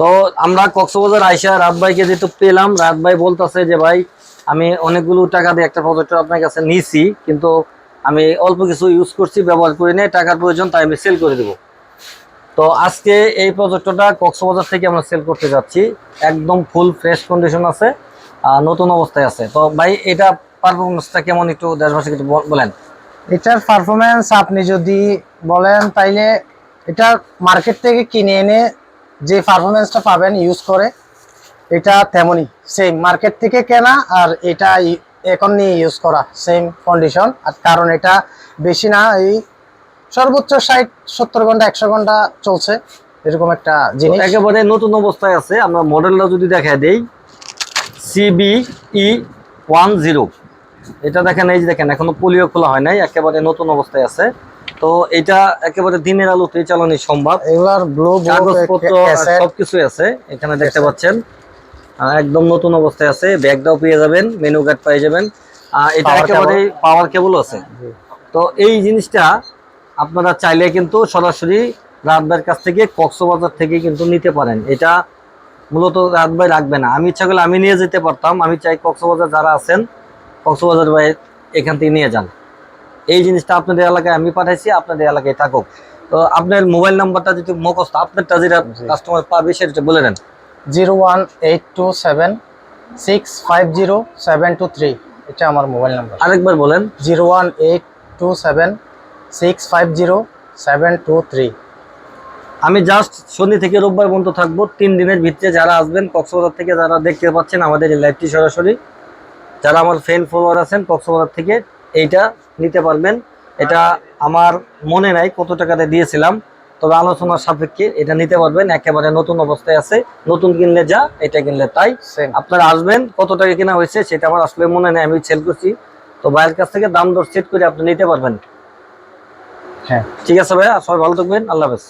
তো আমরা কক্সবাজার আইসা রাত ভাইকে যেহেতু পেলাম, রাত ভাই বলতেছে যে, ভাই, আমি অনেকগুলো টাকা দিয়ে একটা প্রজেক্টর আপনার কাছে নিছি, কিন্তু আমি অল্প কিছু ইউজ করছি, ব্যবহার করি নাই, টাকার প্রয়োজন, তাই আমি সেল করে দেবো। তো আজকে এই প্রজেক্টরটা কক্সবাজার থেকে আমরা সেল করতে যাচ্ছি। একদম ফুল ফ্রেশ কন্ডিশন আছে নতুন অবস্থায় আছে। তো ভাই, এটা পারফরমেন্সটা কেমন একটু দেশবাসীকে একটু বলেন। এটার পারফরমেন্স আপনি যদি বলেন, তাইলে এটা মার্কেট থেকে কিনে এনে যে পারফরমেন্সটা পাবেন ইউজ করে এটা তেমনই সেম মার্কেট থেকে কেনা আর এটা এখন নিয়ে ইউজ করা সেম কন্ডিশন আর কারণ এটা বেশি না এই সর্বোচ্চ ষাট সত্তর ঘণ্টা একশো ঘণ্টা চলছে এরকম একটা জিনিস। একেবারে নতুন অবস্থায় আছে। আমরা মডেলটা যদি দেখা দেই সিবিই ওয়ান জিরো এটা দেখেন এই যে দেখেন এখনও পোলিও খোলা হয় নাই একেবারে নতুন অবস্থায় আছে। তো এটা একেবারে দিনের আলোতে চালানো সম্ভব। এগুলার ব্লু কাগজপত্র সবকিছুই আছে এখানে দেখতে পাচ্ছেন। একদম নতুন অবস্থায় আছে ব্যাগটাও পেয়ে যাবেন মেনু কার্ড পেয়ে যাবেন। এটা একেবারে পাওয়ার কেবল আছে। তো এই জিনিসটা আপনারা চাইলে কিন্তু সরাসরি রাতবার কাছ থেকে কক্সবাজার থেকে কিন্তু নিতে পারেন। এটা মূলত রাতবাই রাখবে না। আমি ইচ্ছা করলে আমি নিয়ে যেতে পারতাম। আমি চাই কক্সবাজার যারা আছেন কক্সবাজার ভাই এখান থেকে নিয়ে যান। এই জিনিসটা আপনাদের এলাকায় আমি পাঠাইছি আপনাদের এলাকায় থাকুক। তো আপনার মোবাইল নাম্বারটা যদি মুখস্থ আপনারটা যেটা কাস্টমার পাবে সেটা বলে দেন। Zero one eight two seven six five zero seven two three এটা আমার মোবাইল নাম্বার। আরেকবার বলেন। Zero one eight two seven six five zero seven two three. আমি জাস্ট শনি থেকে রোববার পর্যন্ত থাকব। তিন দিনের ভিতরে যারা আসবেন কক্সবাজার থেকে যারা দেখতে পাচ্ছেন আমাদের এই লাইভটি সরাসরি যারা আমার ফ্রেন্ড ফলোয়ার আছেন কক্সবাজার থেকে এইটা নিতে পারবেন। এটা আমার মনে নাই কত টাকাতে দিয়েছিলাম তবে আলোচনার সাপেক্ষে এটা নিতে পারবেন। একেবারে নতুন অবস্থায় আছে নতুন কিনলে যা এটা কিনলে তাই। আপনারা আসবেন কত টাকা কেনা হয়েছে সেটা আমার আসলে মনে নেই আমি সেল করছি। তো ভাইয়ের কাছ থেকে দাম দর সেট করে আপনি নিতে পারবেন। হ্যাঁ। ঠিক আছে ভাইয়া সবাই ভালো থাকবেন আল্লাহ হাফেজ।